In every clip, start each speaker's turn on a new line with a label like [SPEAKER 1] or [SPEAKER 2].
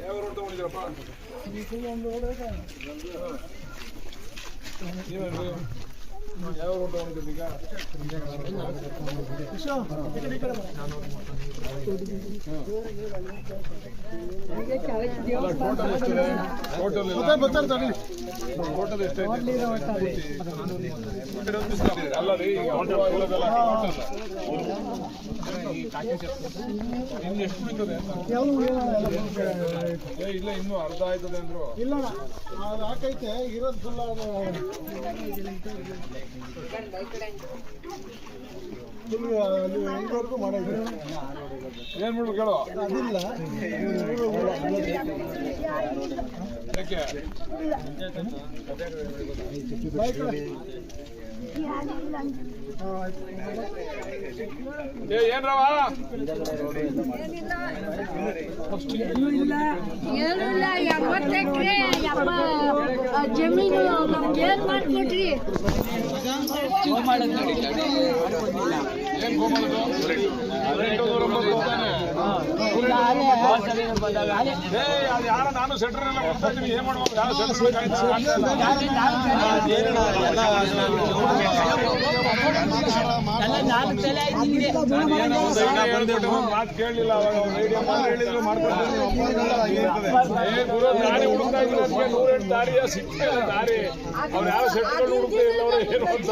[SPEAKER 1] ಯಾವ ರೋಡ್ ತಗೊಂಡಿದ್ದೀರಪ್ಪ ನೀವೇನ್ರಿ ಯಾವ ರೋಡ್ ತಗೊಂಡಿದ್ದೀರಿ ಈಗ ಅಲ್ಲ ರೀ ಇನ್ನು ಎಷ್ಟು ಇಲ್ಲ ಇನ್ನೂ ಅರ್ಧ ಆಯ್ತದೆ ಅಂದ್ರು
[SPEAKER 2] ಇಲ್ಲ ಅದು ಹಾಕೈತೆ ಇರೋದು ಫುಲ್
[SPEAKER 1] ಏನ್ ಮಾಡ್ಬೇಕು ಹೇಳೋ
[SPEAKER 2] ಅದಿಲ್ಲ
[SPEAKER 1] ಯಾಕೆ
[SPEAKER 2] ಬಾಯ್
[SPEAKER 1] ರವಾ?
[SPEAKER 3] ಏನಿಲ್ಲ ಎಂಬತ್ತು ಎಕರೆ ಎಂಬ ಜಮೀನು ನಮ್ಗೆ ಏನ್ ಮಾಡ್ಕೊಟ್ರಿ?
[SPEAKER 1] ಏನ್? ಯಾರೋ ನಾನು ಸೆಟ್ರ್ ಎಲ್ಲ ಕೊಡ್ತಾ ಇದ್ದೀನಿ, ಏನ್ ಮಾಡ್ಬೇಕು? ಯಾರೋ ಸೆಟ್ರ್ ಮಾತು ಕೇಳಲಿಲ್ಲ ಅವಾಗ ಹೇಳಿದ್ರು ಮಾಡ್ಕೊಡ್ತೀನಿ, ಏ, ಗುರು, ನಾನೇ ಹುಡುಕ್ತಾ ನೂರೆಂಟು ದಾರಿಯ ಸಿಕ್ಕಿಲ್ಲ ದಾರಿ ಅವ್ರು ಯಾರೋ ಸೆಟ್ಗಳು ಹುಡುಕ್ತಾ ಇಲ್ಲವ್ರೆ ಏನು ಅಂತ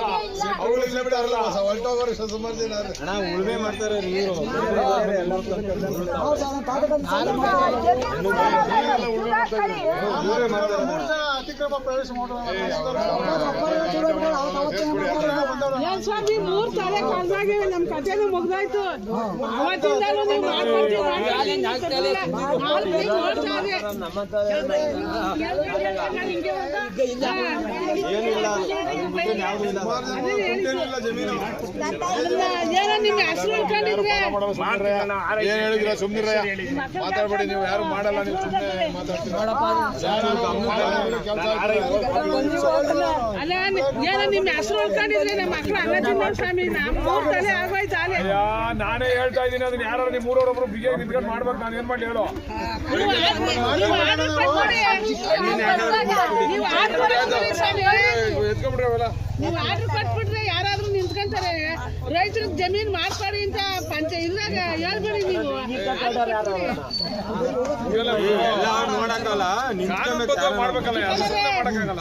[SPEAKER 1] ಅವ್ರು ಇಲ್ಲ ಬಿಡಲ್ಲ
[SPEAKER 4] ಉಳುಮೆ ಮಾಡ್ತಾರೆ ನೀರು
[SPEAKER 2] ಪ್ರವೇಶ
[SPEAKER 5] ಏನ್ ಸ್ವಾಮಿ ಮೂರ್ ತಲೆ ಕಳ್ದಾಗಿವೆ ನಮ್ ಕಥೆನೂ ಮುಗ್ದಾಯ್ತು. ಅವತ್ತಿಂದಲೂ ನೀವು. ಏನೋ ನಿಮ್ಗೆ ಹೆಸರು ಇಟ್ಕೊಂಡಿದ್ರೆ
[SPEAKER 1] ಏನ್ ಹೇಳಿದ್ರ ಸುಮ್ನಿರ ಮಾತಾಡ್ಬೇಡಿ ನೀವು ಯಾರು ಮಾಡಲ್ಲ ನೀವು ಸುಮ್ಮನೆ ಮಾತಾಡ್ತೀರ? ಕೆಲಸ
[SPEAKER 5] ಅಲ್ಲ ಏನೋ ನಿಮ್ ಹೆಸರು ಉಳ್ಕೊಂಡಿದ್ರೆ ನಮ್ಮ ಮಕ್ಳು ಅನ್ನ ತಿನ್ನೋ ಸ್ವಾಮಿ ನಮ್ ಮೂರ್ ತಲೆ ಆಗೋಯ್ತು ಅಲ್ಲೇ
[SPEAKER 1] ಅಯ್ಯ ನಾನೇ ಹೇಳ್ತಾ ಇದ್ದೀನಿ ಅದನ್ನ ಯಾರು ನಿಮ್ ಮೂರವರೊಬ್ರು ಬಿಗಿಯಾಗಿ ನಿಂತ್ಕೊಂಡು ಮಾಡ್ಬೇಕು ನಾನು ಏನ್ ಮಾಡಿ ಹೇಳು
[SPEAKER 5] ನೀವು ಆರ್ಡರ್- ನೀವು ಆರ್ಡರ್ ಕೊಟ್ಬಿಡಿ. ನೀವು ಆರ್ಡರ್ ಕೊಟ್ಬಿಡಿ ಸ್ವಾಮಿ. ನೀವು ಆರ್ಡರ್ ಕೊಟ್ಬಿಟ್ರೆ ಯಾರಾದ್ರೂ ನಿಂತ್ಕೊಂತಾರೆ ರೈತರ ಜಮೀನ್ ಮಾಡ್ಕೊಡಿ ಅಂತ ಪಂಚ ಇದ್ರಾಗ ಹೇಳ್ಬೇಡಿ ನೀವು
[SPEAKER 1] ಮಾಡಕ್ಕಾಗಲ್ಲ.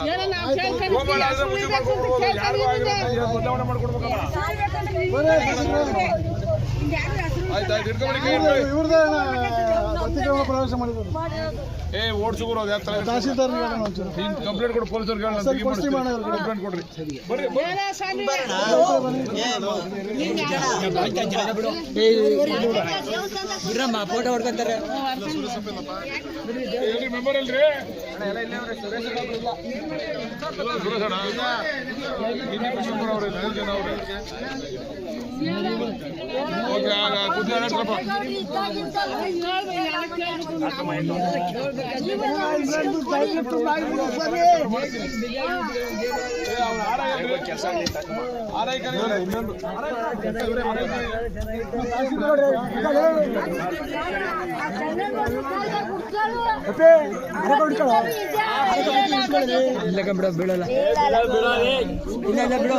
[SPEAKER 1] ಬದಲಾವಣೆ ಮಾಡ್ಕೊಡ್ಬೇಕಲ್ಲ. ಆಯ್ತು ಆಯ್ತು ಇಟ್ಕೊಂಬಿಡಿ ಕೈ ಇಟ್ಕೊಳ್ಳಿ.
[SPEAKER 2] ಇವ್ರದೇ ಅತಿಕ್ರಮ ಪ್ರವೇಶ ಮಾಡಿದ್ರು
[SPEAKER 1] ಏ ಓಡ್ಸುಗುರು ಅದು ಯಾವ
[SPEAKER 2] ತಹಸೀಲ್ದಾರ್ ಒಂಚೂರು.
[SPEAKER 1] ಕಂಪ್ಲೇಂಟ್ ಕೊಡು ಪೊಲೀಸರಿಗೆ ಹೇಳು, ನಾನು
[SPEAKER 2] ಸರಿ, ಕೊಡ್ತೀವಿ. ಮಾಡೋದು.
[SPEAKER 1] ಕಂಪ್ಲೇಂಟ್ ಕೊಡ್ರಿ. ಬರ್ರಿ
[SPEAKER 5] ಸ್ವಾಮಿ
[SPEAKER 4] ಫೋಟೋ ಹೊಡ್ಕೊಂತಾರೆ
[SPEAKER 1] ಮೆಂಬರ್ ಅಲ್ರಿ ಸುರೇಶ್ ಅಣ್ಣ ಅವ್ರೆ, ನಾಲ್ಕು ಜನ ಅವ್ರೆ. ಓಕೆ, ಆಗ ಕುದ್ದಿ ಆಡಾಡ್ರಪ್ಪ. ಏ, ಅವ್ನು ಆರ ಎಲ್ರಿ? ಆರ ಈ ಕಡೆ ಇಲ್ಲ, ಇನ್ನೊಂದು. ಇವ್ರೇ ಮನೆ
[SPEAKER 4] ಇಲ್ಲ ಬಿಡೋ ಬೀಳಲ್ಲ ಇಲ್ಲ ಇಲ್ಲ ಬಿಡು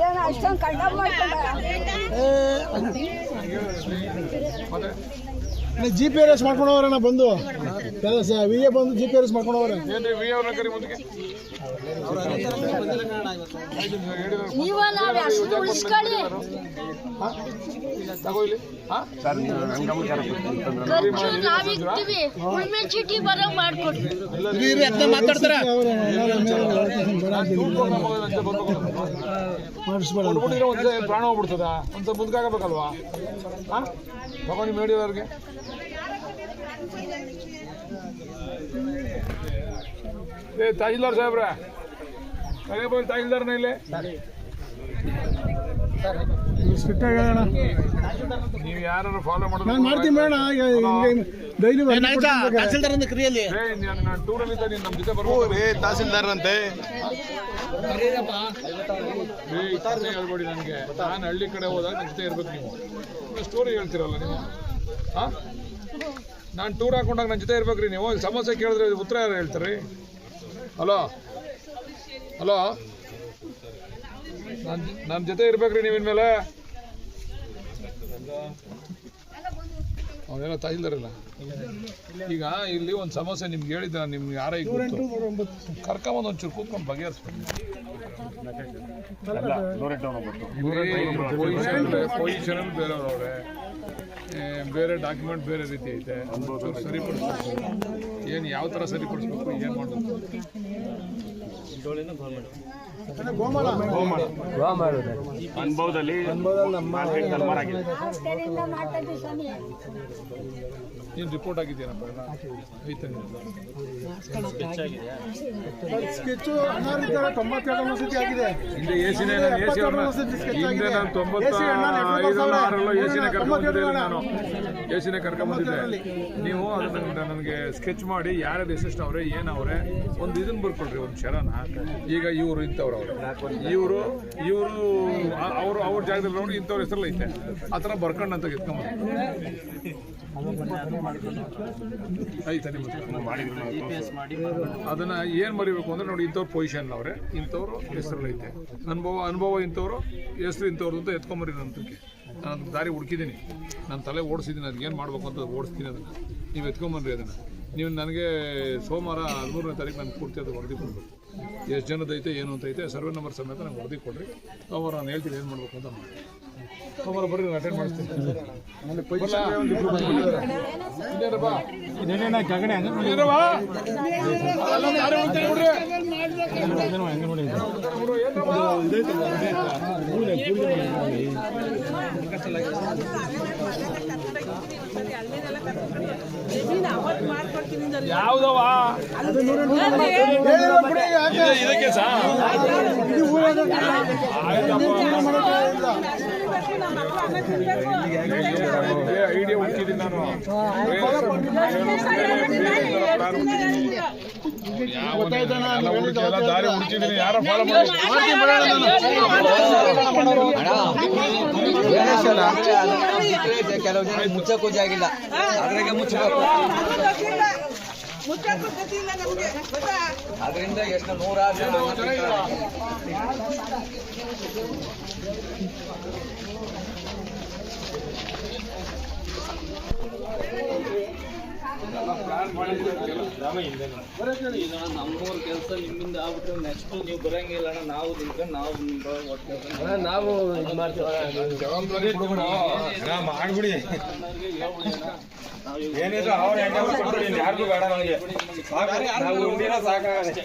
[SPEAKER 3] ಏನ ಅಷ್ಟೊಂದು ಕಂಡ ಮಾಡ್ಕೊಂಡ Father?
[SPEAKER 2] G P R S ಮಾಡ್ಕೊಂಡು ಹೋಗ್ರಣ್ಣ ಬಂದು ಕೆಲಸ ವಿ ಎ ಬಂದು ಜಿ ಪಿ ಆರ್ ಎಸ್ ಮಾಡ್ಕೊಂಡು ಹೋಗ್ರೆ
[SPEAKER 1] ಏನ್ರಿ ವಿ ಅವ್ರನ್ನ ಕರಿ ಮುಂದಕ್ಕೆ
[SPEAKER 3] ನೀವ ನಾವ್ ಹೆಸರು ಉಳಿಸ್ಕೊಳ್ಳಿ
[SPEAKER 1] ತಗೋ ಇಲ್ಲಿ ಹಾ
[SPEAKER 3] ಖರ್ಚು ನಾವ್ ಇಕ್ತೀವಿ ಉಳ್ಮೆ ಚೀಟಿ ಬರೋ ಮಾಡ್ಕೊಡ್ರಿ
[SPEAKER 4] ಮಾತಾಡ್ತಾರ
[SPEAKER 2] ಮಾಡಿಸ್ಬೇಡ
[SPEAKER 1] ಒಂದ್ಸಲ ಪ್ರಾಣ ಹೋಗ್ಬಿಡ್ತದ ಅಂತ ಮುದ್ಕಾಗಬೇಕಲ್ವಾ ಮುಂದಕ್ಕಾಗಬೇಕಲ್ವಾ ಹಾ ತಗೊಂಡು ಮೇಡಿಯವ್ರಿಗೆ ಏ ತಹಸೀಲ್ದಾರ್ ಸಾಹೇಬ್ರ. ಕರೆ ಬಂದು ತಹಸೀಲ್ದಾರ್ನ ಇಲ್ಲಿ. ನೀವು ಯಾರು ಫಾಲೋ ಮಾಡೋದು
[SPEAKER 2] ಮಾಡ್ತೀನಿ ಬೇಡ ಈಗ ಹಿಂಗೆ ಡೈಲಿ
[SPEAKER 6] ತಹಸೀಲ್ದಾರ್ ಅಂತ ಕ್ರಿಯೆಯಲ್ಲಿ
[SPEAKER 1] ನಾನು ಟೂರಲ್ಲಿ ಇದ್ದ ನೀನು ನಮ್ಮ ಜೊತೆ ಬರ್ಬೋದು
[SPEAKER 6] ತಹಸೀಲ್ದಾರ್ ಅಂತೆ
[SPEAKER 1] ಏ, ಹೇಳ್ಬೇಡಿ ನನಗೆ. ನಾನು ಹಳ್ಳಿ ಕಡೆ ಹೋದಾಗ ನನ್ನ ಜೊತೆ ಇರ್ಬೇಕು ನೀವು. ಸ್ಟೋರಿ ಹೇಳ್ತಿರಲ್ಲ ನೀವು. ನಾನು ಟೂರ್ ಹಾಕೊಂಡಾಗ ನನ್ನ ಜೊತೆ ಇರ್ಬೇಕ್ರಿ ನೀವು. ಸಮಸ್ಯೆ ಕೇಳಿದ್ರೆ ಉತ್ತರ ಯಾರು ಹೇಳ್ತಾರೆ? ಹಲೋ? ಹಲೋ? ನನ್ನ ನನ್ನ ಜೊತೆ ಇರ್ಬೇಕ್ರಿ ನೀವು ಇನ್ಮೇಲೆ. ಅವನೇನೋ ತಾಯಿಲ್ದಾರಲ್ಲ ಈಗ ಇಲ್ಲಿ ಒಂದು ಸಮಸ್ಯೆ ನಿಮ್ಗೆ ಹೇಳಿದ ನಿಮ್ಗೆ ಯಾರೇ ಕರ್ಕೊಂಬಂದು ಒಂಚೂರು ಕೂತ್ಕೊಂಡು ಬಗೆಹರಿಸ್ಬೇಕು ಪೊಸಿಷನ್ ಬೇರೆಯವ್ರವ್ರೆ. ಬೇರೆ ಡಾಕ್ಯುಮೆಂಟ್ ಬೇರೆ ರೀತಿ ಐತೆ. ಸರಿಪಡಿಸ್ಬೇಕು. ಏನು ಯಾವ ಥರ ಸರಿಪಡಿಸ್ಬೇಕು ಏನು ಮಾಡೋದು
[SPEAKER 6] ಅನುಭವದಲ್ಲಿ
[SPEAKER 1] ನೀನು ರಿಪೋರ್ಟ್ ನಿಮ್ದು.
[SPEAKER 2] ಸ್ಕೆಚ್ಚು ತೊಂಬತ್ತೆರಡು ಆಗಿದೆ.
[SPEAKER 1] ಹಿಂದೆ ನಾನು ಎ ಸಿ ಅವ್ರನ್ನ ಹಿಂದೆ ನಾನು ನೀವು ಅದನ್ನ ನನಗೆ ಸ್ಕೆಚ್ ಮಾಡಿ ಯಾರ್ಯಾರು ಎಷ್ಟೆಷ್ಟು ಅವ್ರೆ ಏನವ್ರೆ ಒಂದು ಇದನ್ನ ಬರ್ಕೊಳ್ರಿ ಒಂದು ಶರನ ಈಗ ಇವರು ಇಂಥವ್ರು ಅವರು. ಇವರು ಇವರು ಅವರು, ಅವ್ರ ಜಾಗದಲ್ಲಿ ನೋಡಿ ಇಂಥವ್ರ ಹೆಸರಲ್ಲಿ ಐತೆ. ಆ ಥರ ಬರ್ಕೊಂಡು ಅಂತ ಎತ್ಕೊಂಬಂದು ಐತೆ ನಿಮ್ಮ ಅದನ್ನು ಅದನ್ನ ಏನ್ ಮರಿಬೇಕು ಅಂದ್ರೆ ನೋಡಿ ಇಂಥವ್ರ ಪೊಸಿಷನ್ ಅವ್ರೆ ಇಂಥವ್ರು ಹೆಸರಲ್ಲಿ ಐತೆ. ಅನುಭವ ಅನುಭವ ಇಂಥವ್ರು, ಹೆಸರು ಇಂಥವ್ರದ್ದು ಅಂತ ಎತ್ಕೊಂಬರಿ ನಂತಕ್ಕೆ ನಾನು ದಾರಿ ಹುಡುಕಿದ್ದೀನಿ. ನಾನು ತಲೆ ಓಡಿಸಿದ್ದೀನಿ ಅದಕ್ಕೆ ಏನು ಮಾಡಬೇಕು ಅಂತ ಓಡಿಸ್ತೀನಿ ಅದನ್ನು. ನೀವು ಎತ್ಕೊಂಬನ್ರಿ ಅದನ್ನು. ನೀವು ನನಗೆ ಸೋಮವಾರ ಹದಿಮೂರನೇ ತಾರೀಕು ನಾನು ಪೂರ್ತಿ ಅದು ವರದಿ ಕೊಡಬೇಕು. ಎಷ್ಟು ಜನದೈತೆ ಏನು ಅಂತ ಐತೆ, ಸರ್ವೆ ನಂಬರ್ ಸಮೇತ ನಂಗೆ ವರದಿ ಕೊಡ್ರಿ. ಅವರು ನಾನು ಹೇಳ್ತೀನಿ ಏನು ಮಾಡಬೇಕು ಅಂತ ಮಾಡಿ. ಸೋಮವಾರ ಬರ್ರಿ ನಾನು ಅಟೆಂಡ್ ಮಾಡಿಸ್ತೀನಿ. ಯಾವ್ದವ ಇದೆ, ಇದಕ್ಕೆ ಸಾ? ಐಡಿಯಾ ಹುಡುಕಿದ್ದೀನಿ ನಾನು ದಾರಿ ಯಾರ ಫಾಲೋ
[SPEAKER 4] ಜನ ಮುಚ್ಚಕ್ಕೂ ಜಾಗಿಲ್ಲ ಅದ್ರಾಗೆ ಮುಚ್ಚಬೇಕು ಅದರಿಂದ ಎಷ್ಟು ನೂರಾರು ಜನ
[SPEAKER 7] ನಮ್ಮೂರ್ ಕೆಲಸ ನಿಮ್ಮಿಂದ ನೆಕ್ಸ್ಟ್ ನೀವು ಬರಂಗಿಲ್ಲ ಅಣ್ಣ ನಾವು ನಾವು
[SPEAKER 4] ನಾವು ಇದು ಮಾಡ್ತೀವಿ.
[SPEAKER 6] ಮಾಡ್ಬಿಡಿ ಏನಿದ್ರು ಅವ್ರು ಯಾರಿಗೂ ಬೇಡ ನನಗೆ ನಾವು ಉಂಡಿನ ಸಾಕಾಗದೆ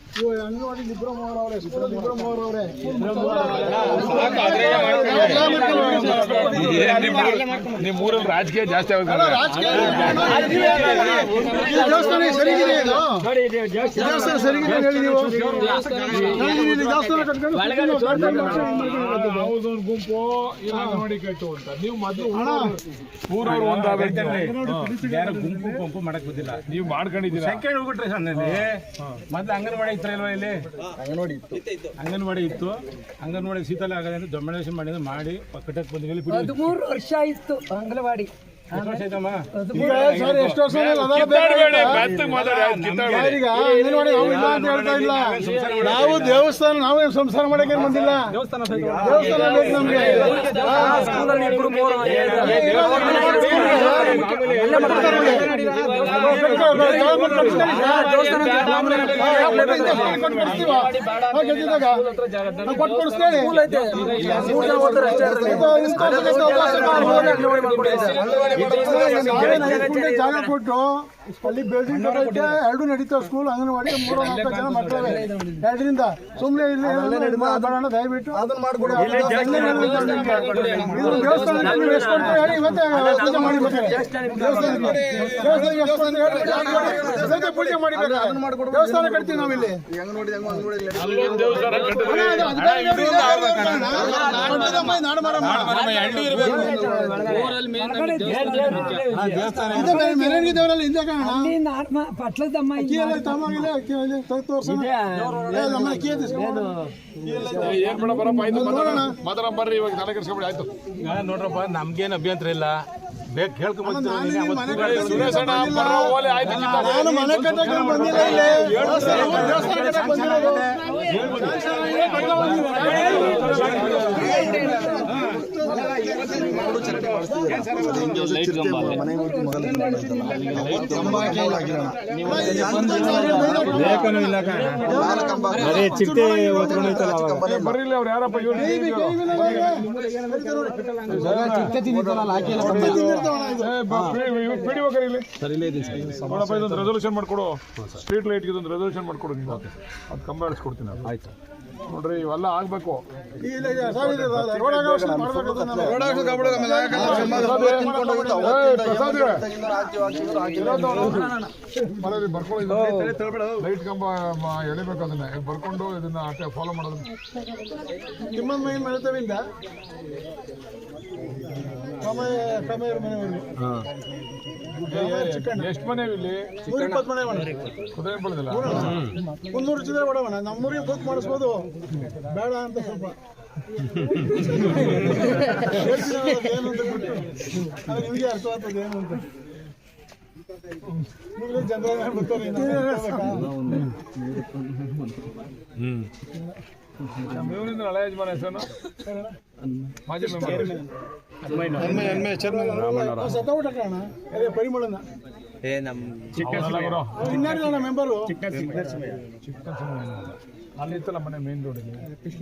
[SPEAKER 2] ಅಂಗನವಾಡಿ
[SPEAKER 1] ನಿಮ್ಮ ಊರಲ್ಲಿ ರಾಜಕೀಯ ಜಾಸ್ತಿ ಆಗುತ್ತೆ
[SPEAKER 2] ಈ ದೇವಸ್ಥಾನ ಸರಿಗಿದೆ ಇದು? ಈ ದೇವಸ್ಥಾನ ಸರಿಗಿದೆ ಅಂತ ಹೇಳಿ ನೀವು? ದೇವಸ್ಥಾನ ಕಟ್ಕೊಂಡು
[SPEAKER 1] ಗುಂಪು ಅಂಗನವಾಡಿ ಕಟ್ಟು ಅಂತ ನೀವು ಮೊದಲು ಊರವ್ರು
[SPEAKER 6] ಗುಂಪು ಗುಂಪು ಮಾಡಕ್ ಬಿದ್ದಿಲ್ಲ.
[SPEAKER 1] ನೀವು ಮಾಡ್ಕೊಂಡಿದ್ದೀರಾ?
[SPEAKER 6] ಹೋಗ್ಬಿಟ್ರೆ ಮೊದ್ಲು ಅಂಗನವಾಡಿ ಇಲ್ವಾ ಇಲ್ಲಿ? ಅಂಗನವಾಡಿ ಇತ್ತು. ಅಂಗನವಾಡಿ ಇತ್ತು. ಅಂಗನವಾಡಿ ಶೀತಲ ಆಗದೆ ಅಂತ ಡೊಮಿನೇಷನ್ ಮಾಡಿದ್ರೆ ಮಾಡಿ ಕಟ್ಟಕ್ಕೆ ಬಂದ್ವಿ.
[SPEAKER 8] ಹದಿಮೂರು ವರ್ಷ ಇತ್ತು ಅಂಗನವಾಡಿ.
[SPEAKER 6] ಎಷ್ಟು ವರ್ಷ
[SPEAKER 2] ನಾವು ಇಲ್ಲ ಅಂತ ಹೇಳ್ತಾ ಇಲ್ಲ. ನಾವು ದೇವಸ್ಥಾನ ನಾವೇ ಸಂಸಾರ ಮಾಡಕ್ಕೆ ಬಂದಿಲ್ಲ? ದೇವಸ್ಥಾನ ಬೇಕು ನಮ್ಗೆ. ಕೊಟ್ಕೊಡಿಸ್ತೇನೆ ಜಾಗ ಕೊಟ್ಟು ಅಲ್ಲಿ ಬಿಲ್ಡಿಂಗ್ ಐತೆ ಎರಡು ನಡೀತಾವ ಸ್ಕೂಲ್ ಅಂಗನವಾಡಿ ಮೂರು ನಾಲ್ಕು ಜನ ಮಕ್ಕಳವೆ ಎರಡರಿಂದ ಸುಮ್ಮನೆ ಇಲ್ಲಿ ಮಾತಾಡೋಣ ದಯವಿಟ್ಟು ಇವತ್ತೇ ಪೂಜೆ ಮಾಡಿ. ದೇವಸ್ಥಾನ ಕಟ್ತೀವಿ ನಾವಿಲ್ಲಿ
[SPEAKER 1] ದೇವಸ್ಥಾನ
[SPEAKER 2] ಮೆರವಣಿಗೆ ದೇವರಲ್ಲಿ ಹಿಂದೆ
[SPEAKER 8] ಪಟ್ಲದಮ್ಮ.
[SPEAKER 1] ಏನ್? ಬರಪ್ಪ ಆಯ್ತು ಮಾತಾಡ ಬರ್ರಿ ಇವಾಗ ತಲೆ ಕೆಡಿಸ್ಕೊಬಿಡಿ ಆಯ್ತು.
[SPEAKER 6] ನೋಡ್ರಪ್ಪ ನಮ್ಗೇನು ಅಭ್ಯಂತರ ಇಲ್ಲ. ಬೇಕು ಕೇಳ್ಕೊಂಬಂತೀನಿ
[SPEAKER 1] ಸುರೇಶ್ ಅಣ್ಣ ಬರೋ ಓಲೆ ಆಯ್ತು ಕಿತ್ತಾಡಿ.
[SPEAKER 2] ನಾನು ಮನೆ ಕಟ್ಟಕ್ಕೆ
[SPEAKER 1] ಅವ್ರು ಯಾರಪ್ಪ ರೆಸೊಲ್ಯೂಷನ್ ಮಾಡ್ಕೊಡು ಸ್ಟ್ರೀಟ್ ಲೈಟ್ ಇದೊಂದು ರೆಸೊಲ್ಯೂಷನ್ ಮಾಡ್ಕೊಡು ನೀವು ಅದು ಕಂಬ ಆಡಿಸ್ಕೊಡ್ತೀನಿ ಆಯ್ತು ನೋಡ್ರಿ ಇವೆಲ್ಲ ಆಗ್ಬೇಕು ಬರ್ಕೊಂಡು ಲೈಟ್ ಕಂಬ ಎಳಿಬೇಕು ಅದನ್ನ ಬರ್ಕೊಂಡು ಇದನ್ನ ಅಷ್ಟೇ ಫಾಲೋ ಮಾಡೋದು
[SPEAKER 2] ನಿಮ್ಮ ಮೈ ಮನೆವರೆಗೆ
[SPEAKER 1] ಎಷ್ಟು ಮನೆ ಇಲ್ಲಿ?
[SPEAKER 2] ನೂರ ಇಪ್ಪತ್ತು ಮನೆ
[SPEAKER 1] ಕುದುರೆ ಬೆಳೆದಿಲ್ಲ
[SPEAKER 2] ಮುನ್ನೂರು ಚಿಲ್ಲರೆ ಕೊಡವಣ ನಮ್ಮೂರಿಗೆ ಬುಕ್ ಮಾಡಿಸ್ಬೋದು. ಬೇಡ ಅಂತ ಸ್ವಲ್ಪ. ಏನು ಅಂತ ಬಿಟ್ಟು ನಿಮಗೆ ಅರ್ಥ ಆಗ್ತದೆ ಏನು ಅಂತ. ಜನರ ಬರ್ತಾರೆ
[SPEAKER 1] ಇವರಿಂದ ಹಳೆ ಯಜಮಾನ ಹೆಸರು ಮಾಜಿ ಮೆಂಬರು ಇತ್ತಲ್ಲ ಮನೆ ಮೇನ್ ರೋಡ್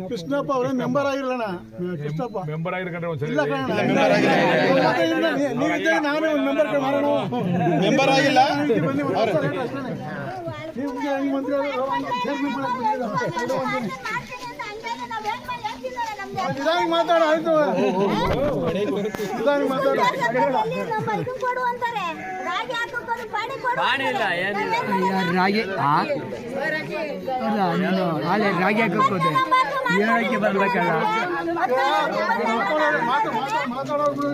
[SPEAKER 2] ಕೃಷ್ಣಪ್ಪ ಅವರೇ ಮೆಂಬರ್ ಆಗಿರಲ್ಲ ಕೃಷ್ಣಪ್ಪ
[SPEAKER 1] ಮೆಂಬರ್ ಆಗಿರ್ಕೊಂಡ್ರೆ ಒಂದ್ಸರಿ
[SPEAKER 2] ಇಲ್ಲ ನೀವಿದ್ದರೆ ಒಂದು ಮೆಂಬರ್ ಮಾಡೋಣ ಮೆಂಬರ್ ಆಗಿಲ್ಲ ಮಂತ್ರಿ. ನಿಧಾನಕ್ಕೆ ಮಾತಾಡ ಆಯ್ತು. ನಿಧಾನಕ್ಕೆ ಮಾತಾಡ.
[SPEAKER 3] ಕೊಡು ಅಂತಾರೆ. ರಾಗಿ ಹಾಕೋದು ಪಾಣಿ ಕೊಡು
[SPEAKER 8] ರಾಗಿ ಆ? ಅಲ್ಲ ನೀನು ಹಾಲೆ ರಾಗಿ ಹಾಕೋದೆ ಹೇಳಕ್ಕೆ ಬರ್ಬೇಕಲ್ಲ.
[SPEAKER 2] ಮಾತಾಡೋದು.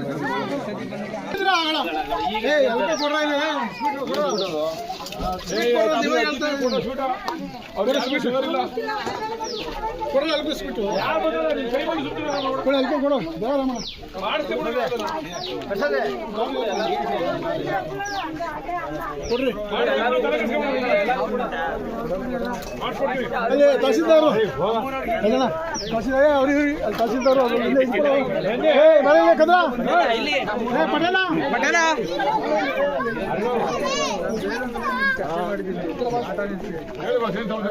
[SPEAKER 2] ಕೊಡ್ರ ಅಲ್ಲಿ ತಹಸೀಲ್ದಾರು ಅಲ್ಲಣ್ಣ ತಹಸೀಲ್ದಾರ್ ಅವ್ರಿಗೆ ಅಲ್ಲಿ ತಹಸೀಲ್ದಾರು ಅವ್ರು ಇಲ್ಲೇ ಇದ್ರು. ಏ ಬರೀ ಕದ ಏ ಪಟೇಲ ಪಟೇಲ
[SPEAKER 1] 早いば先頭です。